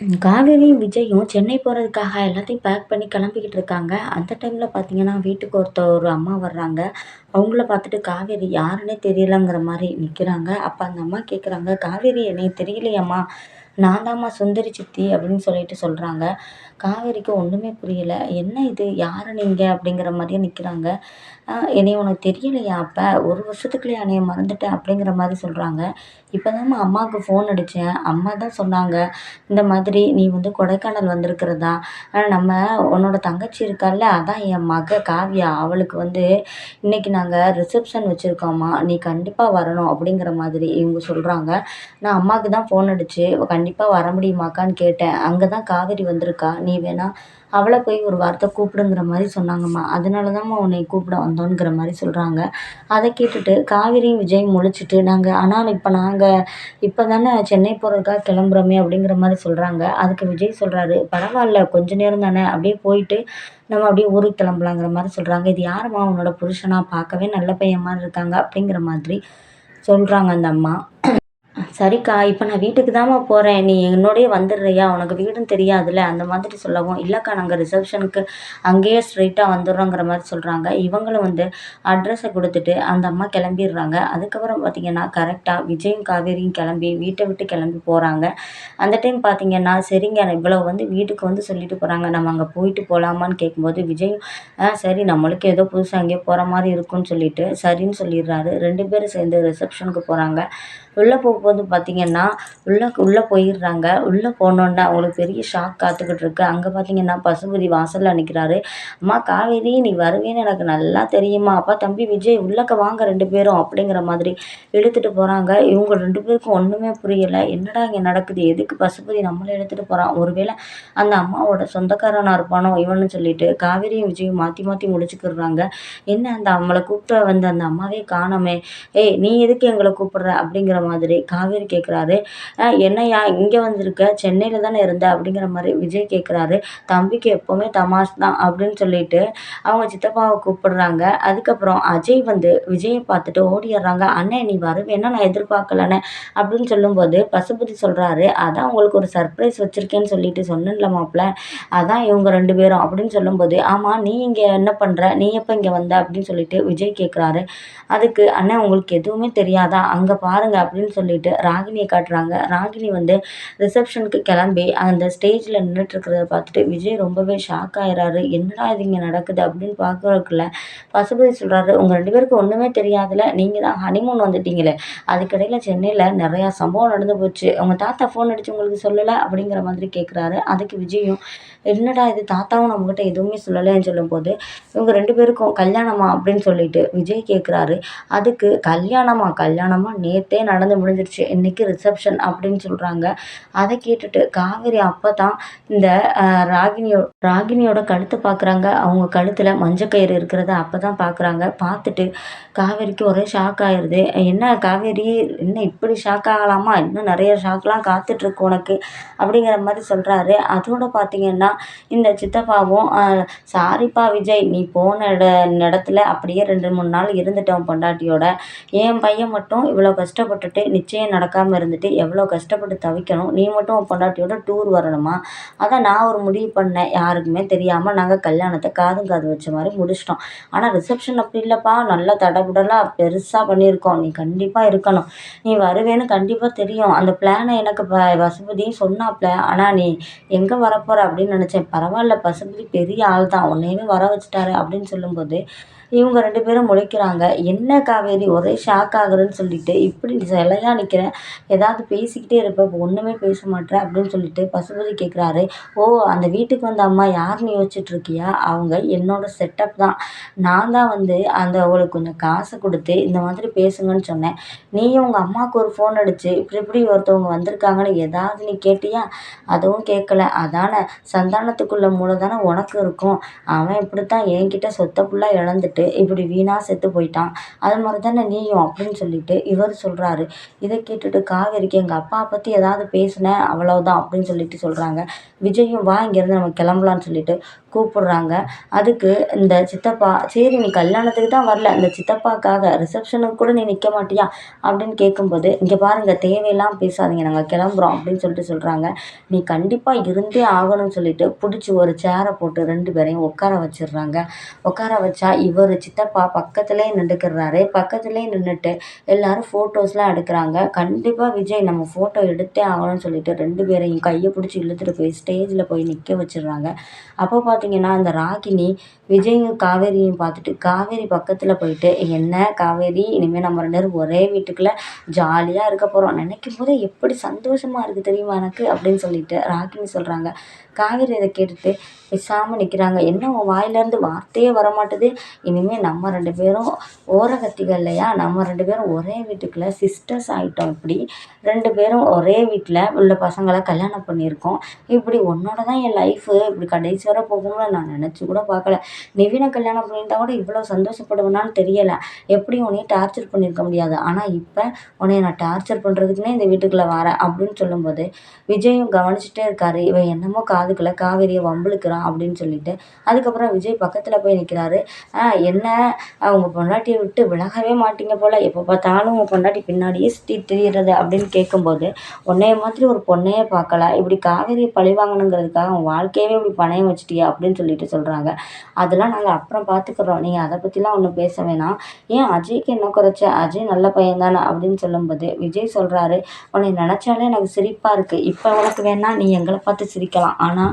காவேரியும் விஜயும் சென்னை போகிறதுக்காக எல்லாத்தையும் பேக் பண்ணி கிளம்பிக்கிட்டு இருக்காங்க. அந்த டைமில் பார்த்தீங்கன்னா வீட்டுக்கு ஒருத்தர் ஒரு அம்மா வர்றாங்க. அவங்கள பார்த்துட்டு காவேரி யாருன்னே தெரியலங்கிற மாதிரி நிற்கிறாங்க அப்போ அந்த அம்மா கேட்குறாங்க காவேரி என்னை தெரியலையம்மா. நான் தாம்மா சுந்தரி சித்தி அப்படின்னு சொல்லிட்டு சொல்கிறாங்க காவேரிக்கு ஒன்றுமே புரியல. என்ன இது? யார் நீங்கள் அப்படிங்கிற மாதிரியே நிற்கிறாங்க என்னை உனக்கு தெரியலையா அப்போ? ஒரு வருஷத்துக்குள்ளேயா என்னைய மறந்துட்ட அப்படிங்கிற மாதிரி சொல்கிறாங்க இப்போ தாம்மா அம்மாவுக்கு ஃபோன் அடித்தேன் அம்மா தான் சொன்னாங்க இந்த மாதிரி நீ வந்து கொடைக்கானல் வந்திருக்கிறதா? நம்ம உன்னோட தங்கச்சி இருக்கால்ல அதான் என் மக காவியா. அவளுக்கு வந்து இன்றைக்கி நாங்கள் ரிசப்ஷன் வச்சுருக்கோம்மா. நீ கண்டிப்பாக வரணும் அப்படிங்கிற மாதிரி இவங்க சொல்கிறாங்க நான் அம்மாவுக்கு தான் ஃபோன் அடித்து கண்டிப்பாக வர முடியுமாக்கான்னு கேட்டேன். அங்கே தான் காவேரி வந்திருக்கா. நீ வேணால் அவளை போய் ஒரு வார்த்தை கூப்பிடுங்கிற மாதிரி சொன்னாங்கம்மா. அதனால தான்மா உன்னை கூப்பிட வந்தோங்கிற மாதிரி சொல்கிறாங்க அதை கேட்டுட்டு காவிரியும் விஜயும் முழிச்சிட்டு நாங்கள் ஆனால் இப்போ நாங்கள் இப்போ தானே சென்னை போகிறதுக்காக கிளம்புறோமே அப்படிங்கிற மாதிரி சொல்கிறாங்க அதுக்கு விஜய் சொல்கிறாரு பரவாயில்ல கொஞ்ச நேரம் தானே அப்படியே போயிட்டு நம்ம அப்படியே ஊருக்கு கிளம்பலாங்கிற மாதிரி சொல்கிறாங்க இது யாரும்மா உன்னோட புருஷனா? பார்க்கவே நல்ல பையன் மாதிரி இருக்காங்க அப்படிங்கிற மாதிரி சொல்கிறாங்க அந்த அம்மா. சரிக்கா இப்போ நான் வீட்டுக்கு தான்மா போகிறேன் நீ என்னோடயே வந்துடுறியா? உனக்கு வீடும் தெரியாதுல்ல? அந்த மாதிரி சொல்லவும் இல்லைக்கா நாங்கள் ரிசப்ஷனுக்கு அங்கேயே ஸ்ட்ரெயிட்டாக வந்துடுறோங்கிற மாதிரி சொல்கிறாங்க இவங்களும் வந்து அட்ரஸை கொடுத்துட்டு அந்த அம்மா கிளம்பிடுறாங்க. அதுக்கப்புறம் பார்த்திங்கன்னா கரெக்டாக விஜயும் காவேரியும் கிளம்பி வீட்டை விட்டு கிளம்பி போகிறாங்க அந்த டைம் பார்த்திங்கன்னா சரிங்க இவ்வளோ வந்து வீட்டுக்கு வந்து சொல்லிட்டு போகிறாங்க நம்ம அங்கே போயிட்டு போகலாமான்னு கேட்கும்போது விஜயும் ஆ சரி நம்மளுக்கு ஏதோ புதுசாக அங்கேயே போகிற மாதிரி இருக்குன்னு சொல்லிட்டு சரின்னு சொல்லிடுறாரு. ரெண்டு பேரும் சேர்ந்து ரிசப்ஷனுக்கு போகிறாங்க உள்ளே போகும்போது பார்த்திங்கன்னா உள்ளே உள்ளே போயிடுறாங்க. உள்ளே போனோன்னே அவங்களுக்கு பெரிய ஷாக் காத்துக்கிட்டு இருக்கு. அங்கே பார்த்திங்கன்னா பசுபதி வாசலில் நிற்கிறாரு அம்மா காவேரி நீ வருவேன்னு எனக்கு நல்லா தெரியுமா? அப்பா தம்பி விஜய் உள்ளக்க வாங்க ரெண்டு பேரும் அப்படிங்கிற மாதிரி எடுத்துகிட்டு போகிறாங்க இவங்க ரெண்டு பேருக்கும் ஒன்றுமே புரியலை. என்னடா இங்கே நடக்குது? எதுக்கு பசுபதி நம்மளை எடுத்துகிட்டு போகிறான் ஒருவேளை அந்த அம்மாவோட சொந்தக்காரனாக இருப்பானோ இவனு சொல்லிட்டு காவேரியும் விஜயும் மாற்றி மாற்றி முடிச்சுக்கிடுறாங்க. என்ன அந்த அவங்கள கூப்பிட்டு வந்த அந்த அம்மாவே காணாமே? ஏய் நீ எதுக்கு எங்களை கூப்பிடுற? அப்படிங்கிற மாதிரி காவேரி கேட்குறாரு என்னையா இங்கே வந்திருக்க? சென்னையில் தானே இருந்த? அப்படிங்கிற மாதிரி விஜய் கேட்குறாரு தம்பிக்கு எப்போவுமே தமாஷ் தான் அப்படின்னு சொல்லிட்டு அவங்க சித்தப்பாவை கூப்பிடுறாங்க. அதுக்கப்புறம் அஜய் வந்து விஜயை பார்த்துட்டு ஓடிடுறாங்க அண்ணே நீ வருவேன்னா நான் எதிர்பார்க்கலண்ணே அப்படின்னு சொல்லும்போது பசுபதி சொல்கிறாரு அதான் உங்களுக்கு ஒரு சர்ப்ரைஸ் வச்சுருக்கேன்னு சொல்லிட்டு சொன்னேன்ல மாப்பிள்ள. அதான் இவங்க ரெண்டு பேரும் அப்படின்னு சொல்லும்போது ஆமாம் நீ இங்கே என்ன பண்ணுற நீ எப்போ இங்கே வந்த? அப்படின்னு சொல்லிட்டு விஜய் கேட்குறாரு அதுக்கு அண்ணன் உங்களுக்கு எதுவுமே தெரியாதா? அங்கே பாருங்கள் அப்படின்னு சொல்லிட்டு ராகினியை காட்டுறாங்க. ராகினி வந்து ரிசப்ஷனுக்கு கிளம்பி அந்த ஸ்டேஜில் நின்றுட்டுருக்கிறத பார்த்துட்டு விஜய் ரொம்பவே ஷாக் ஆயிடுறாரு என்னடா இது இங்கே நடக்குது? அப்படின்னு பார்க்குறதுக்குள்ள பசுபதி சொல்கிறாரு உங்கள் ரெண்டு பேருக்கு ஒன்றுமே தெரியாதுல. நீங்கள் தான் ஹனிமூன் வந்துட்டீங்களே. அதுக்கிடையில் சென்னையில் நிறையா சம்பவம் நடந்து போச்சு. உங்கள் தாத்தா ஃபோன் அடித்து உங்களுக்கு சொல்லலை? அப்படிங்கிற மாதிரி கேட்குறாரு அதுக்கு விஜயும் என்னடா இது தாத்தாவும் நம்மக்கிட்ட எதுவுமே சொல்லலைன்னு சொல்லும்போது இவங்க ரெண்டு பேருக்கும் கல்யாணமா அப்படின்னு சொல்லிட்டு விஜய் கேட்குறாரு அதுக்கு கல்யாணமா கல்யாணமா? நேற்றே நடந்து முடிஞ்சிருச்சு. இன்றைக்கி ரிசப்ஷன் அப்படின்னு சொல்கிறாங்க அதை கேட்டுட்டு காவேரி அப்போ தான் இந்த ராகினியோ ராகினியோட கழுத்து பார்க்குறாங்க அவங்க கழுத்தில் மஞ்சக்கயிறு இருக்கிறத அப்போ தான் பார்க்குறாங்க பார்த்துட்டு காவேரிக்கு ஒரே ஷாக் ஆயிடுது என்ன காவேரி என்ன இப்படி ஷாக் ஆகலாமா? இன்னும் நிறைய ஷாக்லாம் காத்துட்ருக்கு உனக்கு அப்படிங்கிற மாதிரி சொல்கிறாரு அதோட பார்த்திங்கன்னா இந்த சித்தப்பாவும் சாரிப்பா விஜய் நீ போன இட இடத்துல அப்படியே ரெண்டு மூணு நாள் இருந்துட்டோம் பொண்டாட்டியோட. என் பையன் மட்டும் இவ்வளோ கஷ்டப்பட்டுட்டு நிச்சயம் நடக்காமல் இருந்துட்டு எவ்வளோ கஷ்டப்பட்டு தவிக்கணும். நீ மட்டும் உன் பொண்டாட்டியோட டூர் வரணுமா? அதான் நான் ஒரு முடிவு பண்ணேன். யாருக்குமே தெரியாமல் நாங்கள் கல்யாணத்தை காதும் காது வச்ச மாதிரி முடிச்சிட்டோம். ஆனால் ரிசப்ஷன் அப்படி இல்லைப்பா. நல்லா தடபுடலாக பெருசாக பண்ணியிருக்கோம். நீ கண்டிப்பாக இருக்கணும். நீ வருவேன்னு கண்டிப்பாக தெரியும். அந்த பிளானை எனக்கு ப வசுபதியும் சொன்னாப்ல. ஆனால் நீ எங்கே வரப்போகிற அப்படின்னு நினச்சேன். பரவாயில்ல பசுபதி பெரிய ஆள் தான் உன்னையவே வர வச்சுட்டாரு அப்படின்னு சொல்லும்போது இவங்க ரெண்டு பேரும் முழிக்கிறாங்க. என்ன காவேரி? ஒரே ஷாக் ஆகுறேன்னு சொல்லிட்டு இப்படி சிலையாக நிற்கிறேன் ஏதாவது பேசிக்கிட்டே இருப்ப இப்போ ஒன்றுமே பேச மாட்டேற அப்படின்னு சொல்லிட்டு பசுபதி கேட்குறாரு ஓ அந்த வீட்டுக்கு வந்த அம்மா யாருன்னு யோசிச்சுட்ருக்கியா அவங்க என்னோட செட்டப் தான். நான் தான் வந்து அந்த அவளுக்கு கொஞ்சம் காசு கொடுத்து இந்த மாதிரி பேசுங்கன்னு சொன்னேன். நீயும் உங்கள் அம்மாவுக்கு ஒரு ஃபோன் அடிச்சு இப்படி இப்படி ஒருத்தவங்க வந்திருக்காங்கன்னு ஏதாவது நீ கேட்டியா? அதுவும் கேட்கல அதானே சந்தானத்துக்குள்ள மூளை உனக்கு இருக்கும். அவன் இப்படித்தான் என்கிட்ட சொத்தை ஃபுல்லாக இழந்துட்டு சொல்லிட்டு இப்படி வீணாக செத்து போயிட்டான். அது மாதிரி தானே நீயும் அப்படின்னு சொல்லிட்டு இவர் சொல்கிறாரு இதை கேட்டுட்டு காவேரிக்கு எங்கள் அப்பா பற்றி ஏதாவது பேசினேன் அவ்வளோதான் அப்படின்னு சொல்லிட்டு சொல்கிறாங்க விஜயும் வா இங்கேருந்து நம்ம கிளம்பலான்னு சொல்லிட்டு கூப்பிடுறாங்க. அதுக்கு இந்த சித்தப்பா சரி நீ கல்யாணத்துக்கு தான் வரல. இந்த சித்தப்பாக்காக ரிசப்ஷனுக்கு கூட நீ நிற்க மாட்டியா? அப்படின்னு கேட்கும்போது இங்கே பாருங்க தேவையெல்லாம் பேசாதீங்க நாங்கள் கிளம்புறோம் அப்படின்னு சொல்லிட்டு சொல்கிறாங்க நீ கண்டிப்பாக இருந்தே ஆகணும்னு சொல்லிட்டு பிடிச்சி ஒரு சேரை போட்டு ரெண்டு பேரையும் உட்கார வச்சிடுறாங்க. உட்கார வச்சா இவர் சித்தப்பா பக்கத்துலேயே நின்றுக்கிறாரு பக்கத்துலேயே நின்றுட்டு எல்லாரும் ஃபோட்டோஸ்லாம் எடுக்கிறாங்க. கண்டிப்பாக விஜய் நம்ம ஃபோட்டோ எடுத்தே ஆகணும்னு சொல்லிட்டு ரெண்டு பேரையும் கையை பிடிச்சி இழுத்துட்டு போய் ஸ்டேஜில் போய் நிற்க வச்சிடுறாங்க. அப்போ பார்த்து பார்த்தீங்கன்னா அந்த ராகினி விஜயும் காவேரியும் பார்த்துட்டு காவேரி பக்கத்தில் போயிட்டு என்ன காவேரி? இனிமேல் நம்ம ரெண்டு பேரும் ஒரே வீட்டுக்குள்ளே ஜாலியாக இருக்க போகிறோம் நினைக்கும் போதே எப்படி சந்தோஷமாக இருக்குது தெரியுமா எனக்கு? அப்படின்னு சொல்லிட்டு ராகினி சொல்கிறாங்க காவேரி இதை கேட்டுட்டு பேசாமல் நிற்கிறாங்க என்ன உன் வாயிலேருந்து வார்த்தையே வரமாட்டுது? இனிமேல் நம்ம ரெண்டு பேரும் ஓரகத்திகள் இல்லையா நம்ம ரெண்டு பேரும் ஒரே வீட்டுக்குள்ளே சிஸ்டர்ஸ் ஆகிட்டோம் இப்படி ரெண்டு பேரும் ஒரே வீட்டில் உள்ள பசங்களை கல்யாணம் பண்ணியிருக்கோம். இப்படி உன்னோட தான் என் லைஃபு இப்படி கடைசி போகும். போகும்னு நான் நினச்சி கூட பார்க்கல. நிவினை கல்யாணம் பண்ணியிருந்தா கூட இவ்வளோ சந்தோஷப்படுவேனான்னு தெரியலை. எப்படி உன்னைய டார்ச்சர் பண்ணியிருக்க முடியாது. ஆனால் இப்போ உன்னைய நான் டார்ச்சர் பண்ணுறதுக்குன்னே இந்த வீட்டுக்குள்ளே வரேன் அப்படின்னு சொல்லும்போது விஜயும் கவனிச்சுட்டே இருக்காரு. இவன் என்னமோ காதுக்குள்ளே காவேரியை வம்பிழுக்கிறான் அப்படின்னு சொல்லிட்டு அதுக்கப்புறம் விஜய் பக்கத்தில் போய் நிற்கிறாரு என்ன? அவங்க பொண்டாட்டியை விட்டு விலகவே மாட்டீங்க போல். எப்போ பார்த்தாலும் உங்கள் பொண்டாட்டி பின்னாடியே சுற்றி திரியிறது அப்படின்னு கேட்கும்போது உன்னைய மாதிரி ஒரு பொண்ணையே பார்க்கல. இப்படி காவேரியை பழி வாங்கணுங்கிறதுக்காக உன் வாழ்க்கையவே இப்படி பணயம் வச்சுட்டியா? அப்படின்னு சொல்லிட்டு சொல்கிறாங்க அதெல்லாம் நாங்கள் அப்புறம் பார்த்துக்குறோம் நீங்கள் அதை பற்றிலாம் ஒன்றும் பேச வேணாம். ஏன் அஜய்க்கு என்ன குறைச்ச? அஜய் நல்ல பையன் தானே அப்படின்னு சொல்லும்போது விஜய் சொல்கிறாரு உன்னை நினச்சாலே எனக்கு சிரிப்பாக இருக்குது இப்போ உனக்கு வேணால் நீ எங்களை பார்த்து சிரிக்கலாம். ஆனால்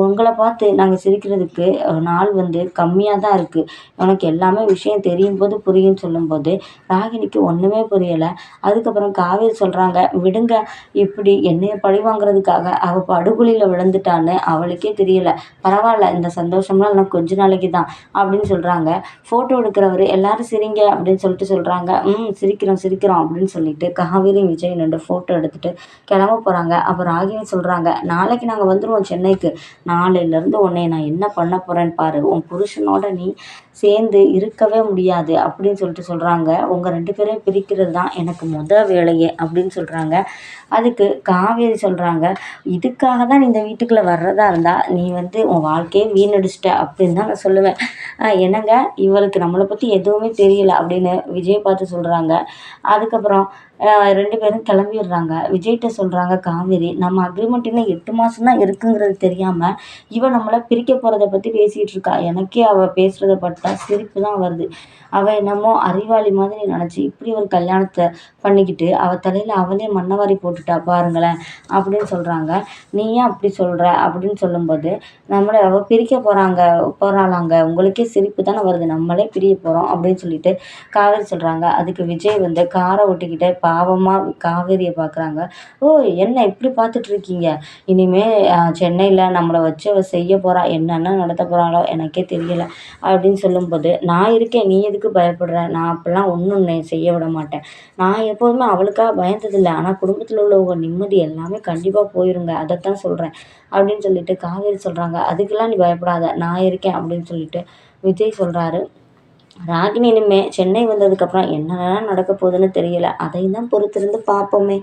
உங்களை பார்த்து நாங்கள் சிரிக்கிறதுக்கு நாள் வந்து கம்மியாக தான் இருக்குது உனக்கு எல்லாமே விஷயம் தெரியும் போது புரியும்னு சொல்லும்போது ராகினிக்கு ஒன்றுமே புரியலை. அதுக்கப்புறம் காவேரி சொல்கிறாங்க விடுங்க. இப்படி என்னைய பழி வாங்குறதுக்காக அவள் படுகொலியில் விழுந்துட்டான்னு அவளுக்கே தெரியலை. பரவாயில்ல. இந்த சந்தோஷம்லாம் இல்லை கொஞ்ச நாளைக்கு தான் அப்படின்னு சொல்கிறாங்க ஃபோட்டோ எடுக்கிறவர் எல்லாரும் சிரிங்க அப்படின்னு சொல்லிட்டு சொல்கிறாங்க ம் சிரிக்கிறோம் சிரிக்கிறோம் அப்படின்னு சொல்லிட்டு காவேரி விஜய் ரெண்டு ஃபோட்டோ எடுத்துகிட்டு கிளம்ப போகிறாங்க அப்போ ராகினி சொல்கிறாங்க நாளைக்கு நாங்கள் வந்துடுவோம் சென்னைக்கு. நாளையிலேருந்து உன்னை நான் என்ன பண்ண போகிறேன்னு பாரு. உன் புருஷனோட நீ சேர்ந்து இருக்கவே முடியாது அப்படின்னு சொல்லிட்டு சொல்கிறாங்க உங்கள் ரெண்டு பேரையும் பிரிக்கிறது தான் எனக்கு முத வேலையே அப்படின்னு சொல்கிறாங்க அதுக்கு காவேரி சொல்கிறாங்க இதுக்காக தான் இந்த வீட்டுக்குள்ளே வர்றதா இருந்தால் நீ வந்து உன் வாழ்க்கை வாழ்க்கையே வீணடிச்சிட்ட அப்படின்னு தான் நான் சொல்லுவேன். என்னங்க இவளுக்கு நம்மளை பற்றி எதுவுமே தெரியல அப்படின்னு விஜய் பார்த்து சொல்கிறாங்க அதுக்கப்புறம் ரெண்டு பேரும் கிளம்பிடுறாங்க. விஜய்கிட்ட சொல்கிறாங்க காவேரி நம்ம அக்ரிமெண்ட் இன்னும் எட்டு மாதம் தான் இருக்குங்கிறது தெரியாமல் இவள் நம்மளை பிரிக்க போகிறத பற்றி பேசிகிட்டு இருக்கா. எனக்கே அவள் பேசுகிறத பார்த்தா சிரிப்பு தான் வருது. அவள் என்னமோ அறிவாளி மாதிரி நினச்சி இப்படி ஒரு கல்யாணத்தை பண்ணிக்கிட்டு அவள் தலையில் அவளே மண்ணவாரி போட்டுட்டா பாருங்களேன் அப்படின்னு சொல்கிறாங்க நீ ஏன் அப்படி சொல்கிற அப்படின்னு சொல்லும்போது நம்மளை அவள் பிரிக்க போகிறாங்க போகிறாளாங்க உங்களுக்கே சிரிப்பு தானே வருது. நம்மளே பிரிய போகிறோம் அப்படின்னு சொல்லிட்டு காவேரி சொல்கிறாங்க அதுக்கு விஜய் வந்து காரை ஓட்டிக்கிட்டே பாவமாக காவேரியை பார்க்குறாங்க ஓ என்ன இப்படி பார்த்துட்ருக்கீங்க இனிமேல் சென்னையில் நம்மளை வச்சு அவள் செய்ய போகிறா என்னென்ன நடத்த போகிறாளோ எனக்கே தெரியலை அப்படின்னு சொல்லும்போது நான் இருக்கேன் நீ எதுக்கு பயப்படுற? நான் அப்படிலாம் ஒன்றும் செய்ய விட மாட்டேன். நான் எப்போதுமே அவளுக்காக பயந்ததில்லை. ஆனால் குடும்பத்தில் உள்ளவங்க நிம்மதி எல்லாமே கண்டிப்பாக போயிருங்க. அதைத்தான் சொல்கிறேன் அப்படின்னு சொல்லிட்டு காவேரி சொல்கிறாங்க அதுக்கெல்லாம் நீ பயப்படாத. நான் இருக்கேன் அப்படின்னு சொல்லிட்டு விஜய் சொல்கிறாரு ராகினி இனிமே சென்னை வந்ததுக்கப்புறம் என்னென்னலாம் நடக்க போகுதுன்னு தெரியலை. அதையும் தான் பொறுத்திருந்து பார்ப்போமே.